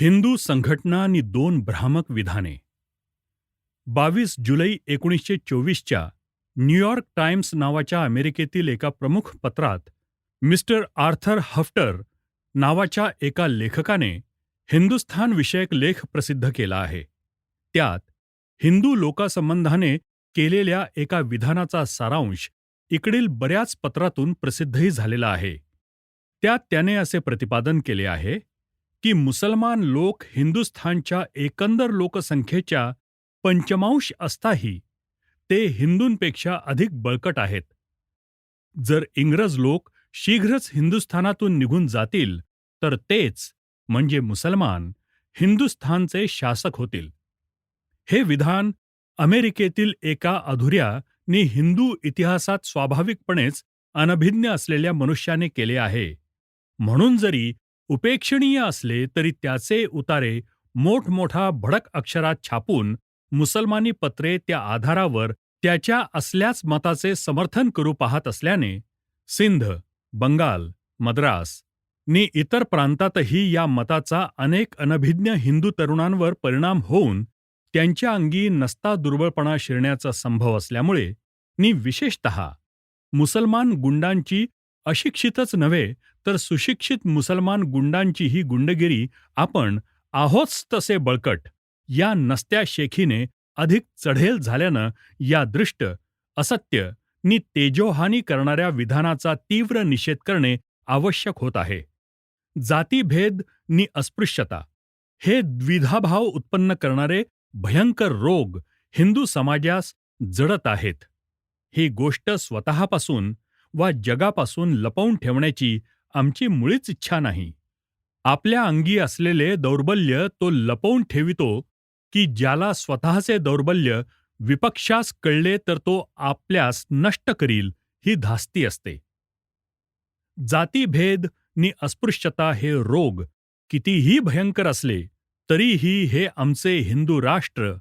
हिंदू संघटना आणि दोन भ्रामक विधाने बावीस जुलै एकोणीसशे चोवीसच्या न्यूयॉर्क टाइम्स नावाच्या अमेरिकेतील एका प्रमुख पत्रात मिस्टर आर्थर हफ्टर नावाच्या एका लेखकाने हिंदुस्थान-विषयक लेख प्रसिद्ध केला आहे. त्यात हिंदू लोकासंबंधाने केलेल्या एका विधानाचा सारांश इकडील बऱ्याच पत्रातून प्रसिद्धही झालेला आहे. त्यात त्याने असे प्रतिपादन केले आहे की मुसलमान लोक हिंदुस्थानच्या एकंदर लोकसंख्येच्या पंचमांश असताही ते हिंदूंपेक्षा अधिक बळकट आहेत. जर इंग्रज लोक शीघ्रच हिंदुस्थानातून निघून जातील तर तेच म्हणजे मुसलमान हिंदुस्थानचे शासक होतील. हे विधान अमेरिकेतील एका अधुऱ्या नि हिंदू इतिहासात स्वाभाविकपणेच अनभिज्ञ असलेल्या मनुष्याने केले आहे. म्हणून जरी उपेक्षणीय असले तरी त्याचे उतारे मोठमोठा भडक अक्षरात छापून मुसलमानी पत्रे त्या आधारावर त्याच्या असल्याच मताचे समर्थन करू पाहत असल्याने सिंध, बंगाल, मद्रास नि इतर प्रांतातही या मताचा अनेक अनभिज्ञ हिंदू तरुणांवर परिणाम होऊन त्यांच्या अंगी नसता दुर्बळपणा शिरण्याचा संभव असल्यामुळे नि विशेषतः मुसलमान गुंडांची अशिक्षितच नव्हे तर सुशिक्षित मुसलमान गुंडांची ही गुंडगिरी आपण आहोच तसे बळकट या नसत्या शेखीने अधिक चढेल झाल्यानं या दृष्ट असत्य नि तेजोहानी करणाऱ्या विधानाचा तीव्र निषेध करणे आवश्यक होत आहे. जातीभेद नि अस्पृश्यता हे द्विधाभाव उत्पन्न करणारे भयंकर रोग हिंदू समाजास जडत आहेत. ही गोष्ट स्वतःपासून वा जगापासून लपवून ठेवण्याची आमची मुळीच इच्छा नाही. आपल्या अंगी असलेले दौर्बल्य तो लपवून ठेवितो की ज्याला स्वतःचे दौर्बल्य विपक्षास कळले तर तो आपल्यास नष्ट करील ही धास्ती असते. जातीभेद नि अस्पृश्यता हे रोग कितीही भयंकर असले तरीही हे आमचे हिंदू राष्ट्र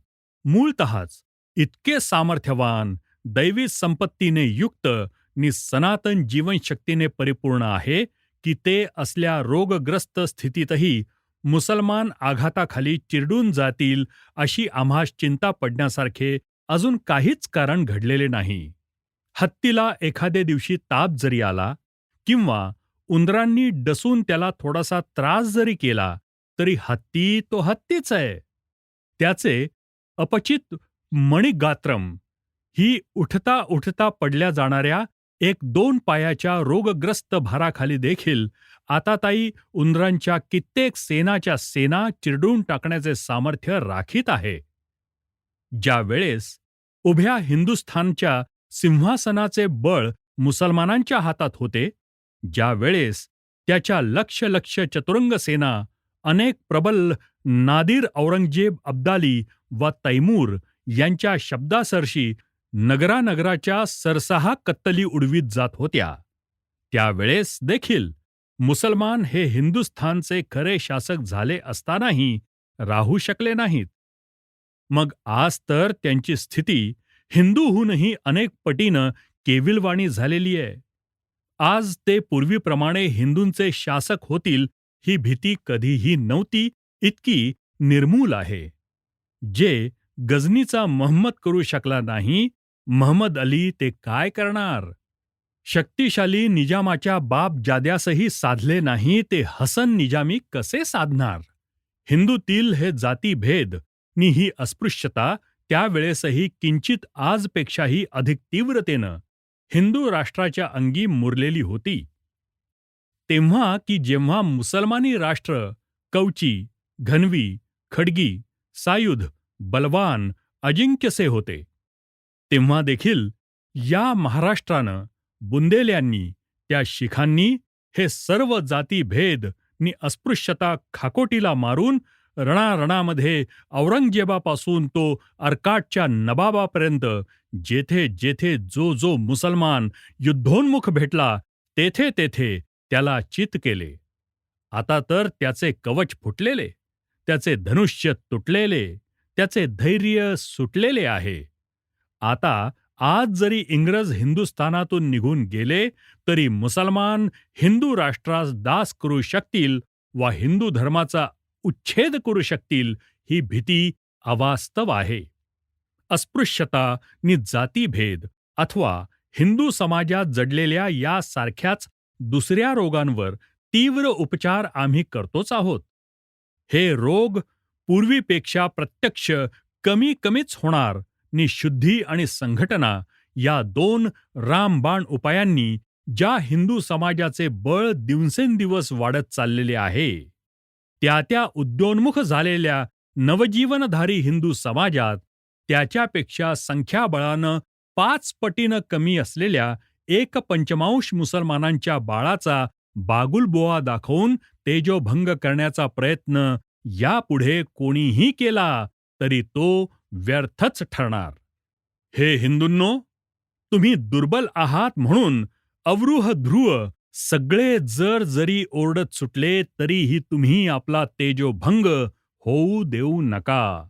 मूळतःच इतके सामर्थ्यवान, दैवी संपत्तीने युक्त नि सनातन जीवनशक्तीने परिपूर्ण आहे की ते असल्या रोगग्रस्त स्थितीतही मुसलमान आघाताखाली चिरडून जातील अशी आम्हास चिंता पडण्यासारखे अजून काहीच कारण घडलेले नाही. हत्तीला एखादे दिवशी ताप जरी आला किंवा उंदरांनी डसून त्याला थोडासा त्रास जरी केला तरी हत्ती तो हत्तीच आहे. त्याचे अपचित मणिगात्रम ही उठता उठता पडल्या जाणाऱ्या एक दोन पायाच्या रोगग्रस्त भाराखाली देखील आताताई उंदरांच्या कित्येक सेनाच्या सेना चिरडून टाकण्याचे सामर्थ्य राखीत आहे. ज्या वेळेस उभ्या हिंदुस्थानच्या सिंहासनाचे बळ मुसलमानांच्या हातात होते, ज्या वेळेस त्याच्या लक्ष लक्ष चतुरंग सेना अनेक प्रबल नादिर औरंगजेब अब्दाली व तैमूर यांच्या शब्दासरशी नगरानगराच्या सरसहा कत्तली उडवीत जात होत्या, त्यावेळेस देखील मुसलमान हे हिंदुस्थानचे खरे शासक झाले असतानाही राहू शकले नाहीत. मग आज तर त्यांची स्थिती हिंदूहूनही अनेक पटीनं केविलवाणी झालेली आहे. आज ते पूर्वीप्रमाणे हिंदूंचे शासक होतील ही भीती कधीही नव्हती इतकी निर्मूल आहे. जे गझनीचा महंमद करू शकला नाही, महमद अली ते काय करणार? शक्तिशाली निजामाच्या बाप जाद्यासही साधले नाही ते हसन निजामी कसे साधणार? हिंदूतील हे जातीभेद नि ही अस्पृश्यता त्यावेळेसही किंचित आजपेक्षाही अधिक तीव्रतेनं हिंदू राष्ट्राच्या अंगी मुरलेली होती. तेव्हा की जेव्हा मुसलमानी राष्ट्र कवची, घनवी, खडगी, सायुध, बलवान, अजिंक्यसे होते, तेव्हा देखील या महाराष्ट्रानं, बुंदेल्यांनी, त्या शिखांनी हे सर्व जातीभेद नि अस्पृश्यता खाकोटीला मारून रणारणामध्ये औरंगजेबापासून तो अर्काटच्या नबाबापर्यंत जेथे जेथे जो जो मुसलमान युद्धोन्मुख भेटला तेथे तेथे त्याला चित केले. आता तर त्याचे कवच फुटलेले, त्याचे धनुष्य तुटलेले, त्याचे धैर्य सुटलेले आहे. आता आज जरी इंग्रज हिंदुस्थानातून निघून गेले तरी मुसलमान हिंदू राष्ट्रास दास करू शकतील वा हिंदू धर्माचा उच्छेद करू शकतील ही भीती अवास्तव आहे. अस्पृश्यता नि जातीभेद अथवा हिंदू समाजात जडलेल्या यासारख्याच दुसऱ्या रोगांवर तीव्र उपचार आम्ही करतोच आहोत. हे रोग पूर्वीपेक्षा प्रत्यक्ष कमी कमीच होणार निशुद्धी आणि संघटना या दोन रामबाण उपायांनी ज्या हिंदू समाजाचे बळ दिवसेंदिवस वाढत चाललेले आहे त्या त्या उद्योन्मुख झालेल्या नवजीवनधारी हिंदू समाजात त्याच्यापेक्षा संख्याबळानं पाच पटीनं कमी असलेल्या एक पंचमांश मुसलमानांच्या बाळाचा बागुलबोआ दाखवून तेजोभंग करण्याचा प्रयत्न यापुढे कोणीही केला तरी तो व्यर्थच ठरणार. हे हिंदूंनो तुम्ही दुर्बल आहात म्हणून अवरूह ध्रुव सगळे जर जरी ओरडत सुटले तरीही तुम्ही आपला तेजोभंग होऊ देऊ नका.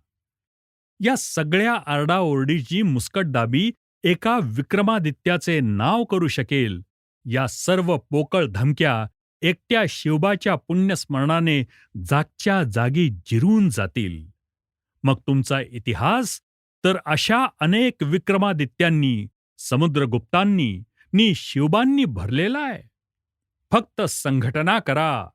या सगळ्या आरडाओरडीची मुस्कटदाबी एका विक्रमादित्याचे नाव करू शकेल. या सर्व पोकळ धमक्या एकट्या शिवबाच्या पुण्यस्मरणाने जागच्या जागी जिरून जातील. मग तुमचा इतिहास? तर अशा अनेक विक्रमादित्यांनी समुद्रगुप्तांनी नी शिवबांनी भरलेला आहे. फक्त संघटना करा.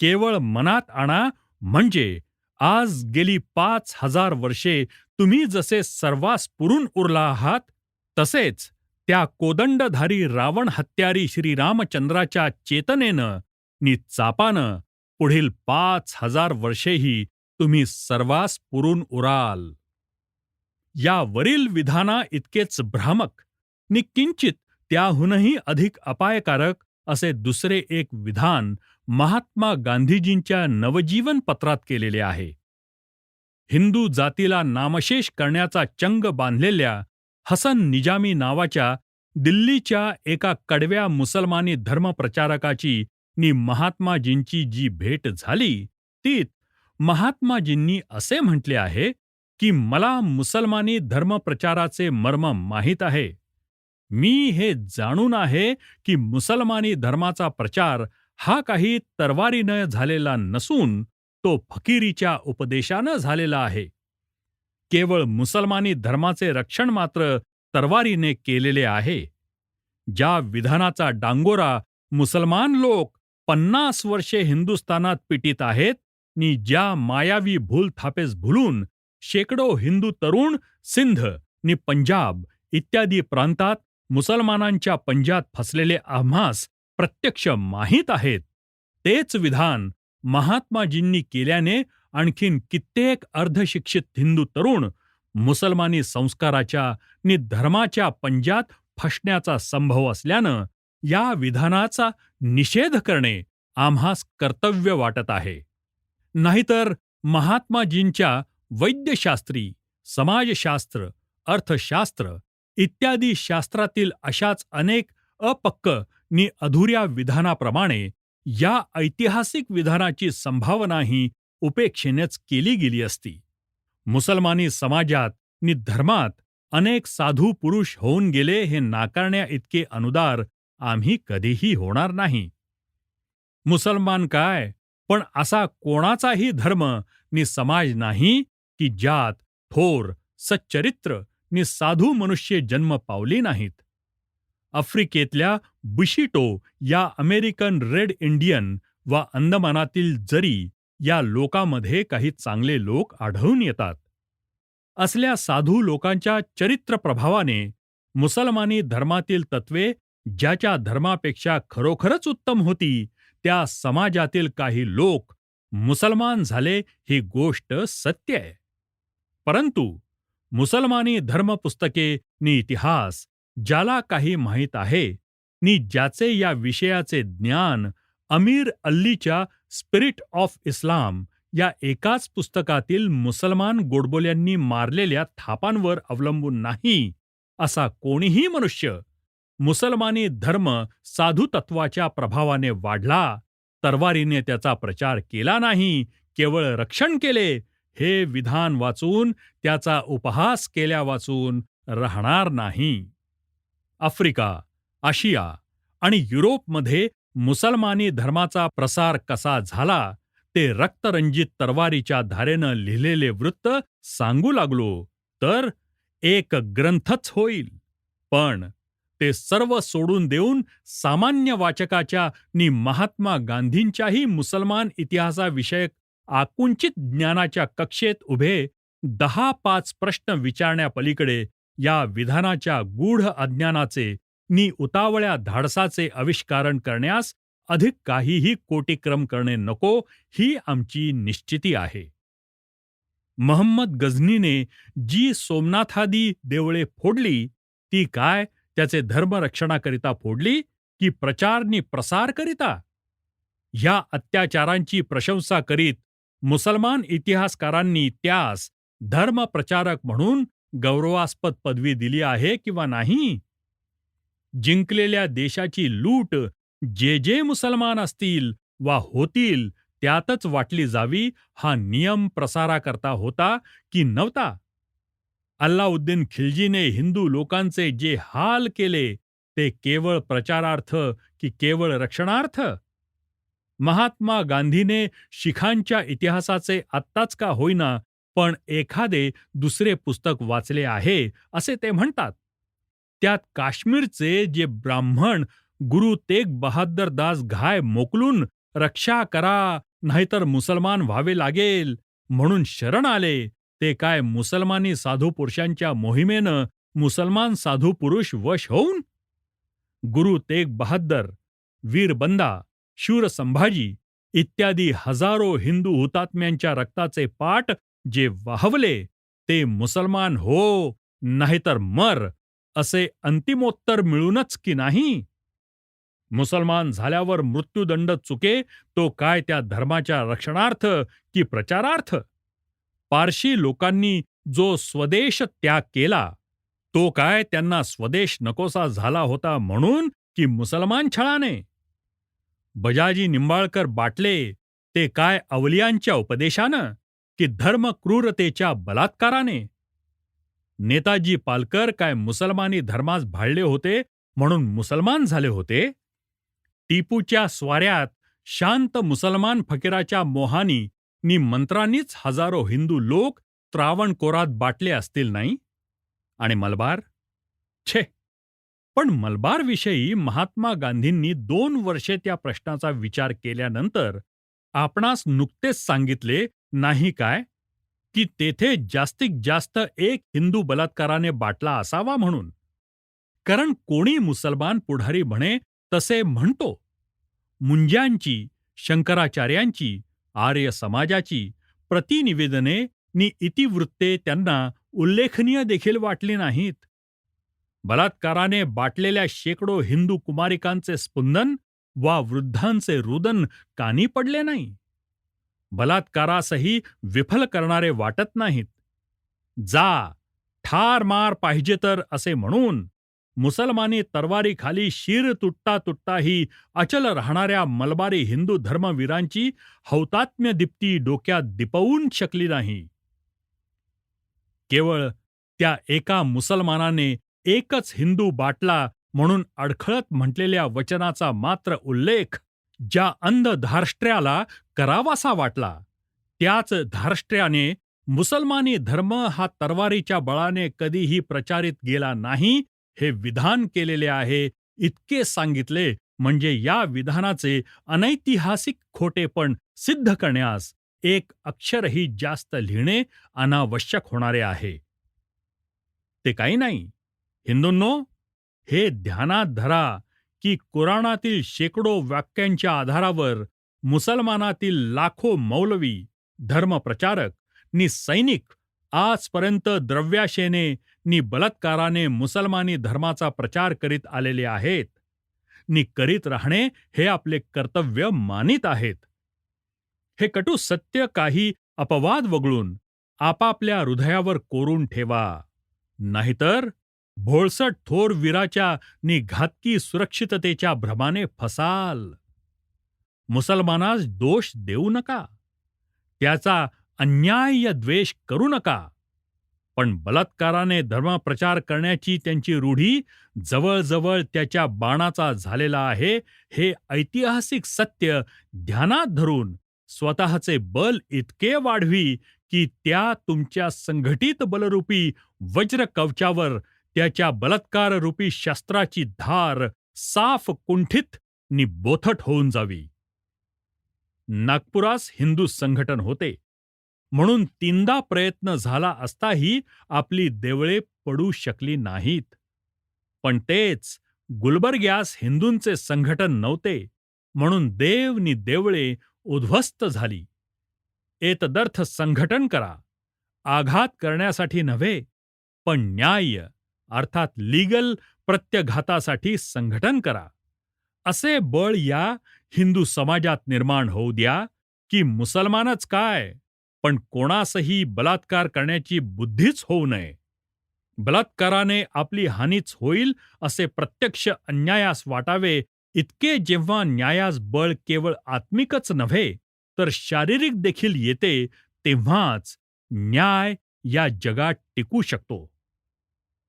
केवळ मनात आणा म्हणजे आज गेली पाच हजार वर्षे तुम्ही जसे सर्वास पुरून उरला आहात तसेच त्या कोदंडधारी रावण हत्यारी श्रीरामचंद्राच्या चेतनेनं नि चापानं पुढील पाच हजार वर्षेही तुम्ही सर्वास पुरून उराल. या वरील विधाना इतकेच भ्रामक नि किंचित त्याहूनही अधिक अपायकारक असे दुसरे एक विधान महात्मा गांधीजींच्या नवजीवन पत्रात केलेले आहे. हिंदू जातीला नामशेष करण्याचा चंग बांधलेल्या हसन निजामी नावाच्या दिल्लीच्या एका कडव्या मुसलमानी धर्मप्रचारकाची नि महात्माजींची जी भेट झाली तीत महात्माजींनी असे म्हटले आहे की मला मुसलमानी धर्मप्रचाराचे मर्म माहीत आहे. मी हे जाणून आहे की मुसलमानी धर्माचा प्रचार हा काही तरवारीनं झालेला नसून तो फकीरीच्या उपदेशानं झालेला आहे. केवळ मुसलमानी धर्माचे रक्षण मात्र तरवारीने केलेले आहे. ज्या विधानाचा डांगोरा मुसलमान लोक पन्नास वर्षे हिंदुस्थानात पिटीत आहेत नी ज्या मायावी भूल थापेस भुलून शेकडो हिंदू तरुण सिंध नि पंजाब इत्यादी प्रांतात मुसलमानांच्या पंजात फसलेले आम्हास प्रत्यक्ष माहीत आहेत. तेच विधान महात्माजींनी केल्याने आणखीन कित्येक अर्धशिक्षित हिंदू तरुण मुसलमानी संस्काराच्या नि धर्माच्या पंजात फसण्याचा संभव असल्यानं या विधानाचा निषेध करणे आम्हास कर्तव्य वाटत आहे. नाहीतर महात्माजींच्या वैद्यशास्त्री समाजशास्त्र अर्थशास्त्र इत्यादी शास्त्रातील अशाच अनेक अपक्क नि अधुऱ्या विधानाप्रमाणे या ऐतिहासिक विधानाची संभावनाही उपेक्षेनेच केली गेली असती. मुसलमानी समाजात नि धर्मात अनेक साधू पुरुष होऊन गेले हे नाकारण्या इतके अनुदार आम्ही कधीही होणार नाही. मुसलमान काय? पण असा कोणाचाही धर्म नि समाज नाही की ज्यात थोर सच्चरित्र नि साधू मनुष्य जन्म पावली नाहीत. आफ्रिकेतल्या बुशिटो या अमेरिकन रेड इंडियन वा अंदमानातील जरी या लोकांमध्ये काही चांगले लोक आढळून येतात. असल्या साधू लोकांच्या चरित्र प्रभावाने मुसलमानी धर्मातील तत्वे ज्याच्या धर्मापेक्षा खरोखरच उत्तम होती त्या समाजातील काही लोक मुसलमान झाले ही गोष्ट सत्य आहे. परंतु मुसलमानी धर्मपुस्तके नि इतिहास ज्याला काही माहीत आहे नि ज्याचे या विषयाचे ज्ञान अमीर अल्लीच्या स्पिरिट ऑफ इस्लाम या एकाच पुस्तकातील मुसलमान गोडबोल्यांनी मारलेल्या थापांवर अवलंबून नाही असा कोणीही मनुष्य मुसलमानी धर्म साधुतत्वाच्या प्रभावाने वाढला तरवारीने त्याचा प्रचार केला नाही केवळ रक्षण केले हे विधान वाचून त्याचा उपहास केल्या वाचून राहणार नाही. आफ्रिका आशिया आणि युरोपमध्ये मुसलमानी धर्माचा प्रसार कसा झाला ते रक्तरंजित तरवारीच्या धारेनं लिहिलेले वृत्त सांगू लागलो तर एक ग्रंथच होईल. पण ते सर्व सोडून देऊन सामान्य वाचकाच्या नि महात्मा गांधींच्याही मुसलमान इतिहासाविषयक आकुंचित ज्ञानाच्या कक्षेत उभे दहा पाच प्रश्न विचारण्यापलीकडे या विधानाच्या गूढ अज्ञानाचे नि उतावळ्या धाडसाचे आविष्कारण करण्यास अधिक काहीही कोटीक्रम करणे नको ही आमची निश्चिती आहे. महम्मद गझनीने जी सोमनाथादी देवळे फोडली ती काय? त्याचे धर्मरक्षणाकरिता फोडली की प्रचारनी प्रसार करिता? ह्या अत्याचारांची प्रशंसा करीत मुसलमान इतिहासकारांनी त्यास धर्मप्रचारक म्हणून गौरवास्पद पदवी दिली आहे किंवा नाही? जिंकलेल्या देशाची लूट जे जे मुसलमान असतील वा होतील त्यातच वाटली जावी हा नियम प्रसाराकरता होता की नव्हता? अल्लाउद्दीन खिलजीने हिंदू लोकांचे जे हाल केले ते केवळ प्रचारार्थ की केवळ रक्षणार्थ? महात्मा गांधीने शिखांच्या इतिहासाचे आत्ताच का होईना पण एखादे दुसरे पुस्तक वाचले आहे असे ते म्हणतात. त्यात काश्मीरचे जे ब्राह्मण गुरु तेग बहादर दास घाय मोकलून रक्षा करा नाहीतर मुसलमान व्हावे लागेल म्हणून शरण आले ते काय मुसलमानी साधू पुरुषांच्या मोहिमेनं मुसलमान साधू पुरुष वश होऊन? गुरु तेग बहाद्दर वीरबंदा शूर संभाजी इत्यादी हजारो हिंदू हुतात्म्यांच्या रक्ताचे पाठ जे वाहवले ते मुसलमान हो नाहीतर मर असे अंतिमोत्तर मिळूनच की नाही? मुसलमान झाल्यावर मृत्यूदंड चुके तो काय त्या धर्माच्या रक्षणार्थ की प्रचारार्थ? पारशी लोकांनी जो स्वदेश त्याग केला तो काय त्यांना स्वदेश नकोसा झाला होता म्हणून की मुसलमान छळाने? बजाजी निंबाळकर बाटले ते काय अवलियांच्या उपदेशानं की धर्म क्रूरतेच्या बलात्काराने? नेताजी पालकर काय मुसलमानी धर्मास भाळले होते म्हणून मुसलमान झाले होते? टिपूच्या स्वाऱ्यात शांत मुसलमान फकीराच्या मोहानी नि मंत्रांनीच हजारो हिंदू लोक त्रावणकोरात बाटले असतील नाही? आणि मलबार? छे. पण मलबारविषयी महात्मा गांधींनी दोन वर्षे त्या प्रश्नाचा विचार केल्यानंतर आपणास नुकतेच सांगितले नाही काय? की तेथे जास्तीत जास्त एक हिंदू बलात्काराने बाटला असावा म्हणून. कारण कोणी मुसलमान पुढारी म्हणे तसे म्हणतो. मुंज्यांची शंकराचार्यांची आर्य समाजाची प्रतिनिवेदने नि इतिवृत्ते त्यांना उल्लेखनीय देखील वाटली नाहीत. बलात्काराने बाटलेल्या शेकडो हिंदू कुमारिकांचे स्पंदन वा वृद्धांचे रुदन कानी पडले नाही. बलात्कारासही विफल करणारे वाटत नाहीत. जा ठार मार पाहिजे तर असे म्हणून मुसलमानी तरवारीखाली शिर तुटता तुटताही अचल राहणाऱ्या मलबारी हिंदू धर्मवीरांची हौतात्म्य दीप्ती डोक्यात दिपवून शकली नाही. केवळ त्या एका मुसलमानाने एकच हिंदू बाटला म्हणून अडखळत म्हटलेल्या वचनाचा मात्र उल्लेख ज्या अंध धार्ष्ट्र्याला करावासा वाटला त्याच धार्ष्ट्र्याने मुसलमानी धर्म हा तरवारीच्या बळाने कधीही प्रचारित गेला नाही हे विधान केलेले आहे इतके सांगितले म्हणजे या विधानाचे अनैतिहासिक खोटेपण सिद्ध करण्यास एक अक्षरही जास्त लिहिणे अनावश्यक होणारे आहे. ते काही नाही. हिंदूंनो हे ध्यानात धरा की कुराणातील शेकडो वाक्यांच्या आधारावर मुसलमानातील लाखो मौलवी धर्मप्रचारक नि सैनिक आजपर्यंत द्रव्याशेने नी बलात्काराने मुसलमानी धर्माचा प्रचार करीत आलेले आहेत. नी करीत राहणे हे आपले कर्तव्य मानित आहेत. हे कटू सत्य काही अपवाद वगळून आपापल्या हृदयावर कोरून ठेवा. नाहीतर भोळसट थोर वीराच्या नि घातकी सुरक्षिततेच्या भ्रमाने फसाल. मुसलमानास दोष देऊ नका. त्याचा अन्याय्य द्वेष करू नका. पण बलात्काराने धर्मप्रचार करण्याची त्यांची रूढी जवळजवळ त्याच्या बाणाचा झालेला आहे हे ऐतिहासिक सत्य ध्यानात धरून स्वतःचे बल इतके वाढवी की त्या तुमच्या संघटित बलरूपी वज्र कवचावर त्याच्या बलात्कार रूपी शस्त्राची धार साफ कुंठित नि बोथट होऊन जावी. नागपुरास हिंदू संघटन होते. म्हणून तीनदा प्रयत्न झाला असताही आपली देवळे पडू शकली नाहीत. पण तेच गुलबर्ग्यास हिंदूंचे संघटन नव्हते म्हणून देव नि देवळे उद्ध्वस्त झाली. एतदर्थ संघटन करा आघात करण्यासाठी नव्हे पण न्याय अर्थात लीगल प्रत्यघातासाठी संघटन करा. असे बळ या हिंदू समाजात निर्माण होऊ द्या की मुसलमानच काय? पण कोणासही बलात्कार करण्याची बुद्धीच होऊ नये. बलात्काराने आपली हानीच होईल असे प्रत्यक्ष अन्यायास वाटावे इतके जेव्हा न्यायास बळ केवळ आत्मिकच नव्हे तर शारीरिक देखील येते तेव्हाच न्याय या जगात टिकू शकतो.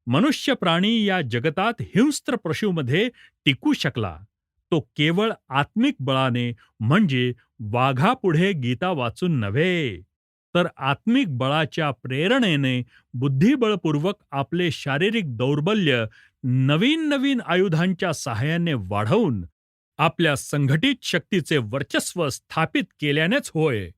मनुष्य प्राणी या जगतात हिंस्त्र पशूमध्ये टिकू शकला. तो केवळ आत्मिक बळाने म्हणजे वाघापुढे गीता वाचून नव्हे. तर आत्मिक बळाच्या प्रेरणेने बुद्धिबळपूर्वक आपले शारीरिक दौर्बल्य नवीन नवीन आयुधांच्या सहाय्याने वाढवून आपल्या संघटित शक्तीचे वर्चस्व स्थापित केल्यानेच होय.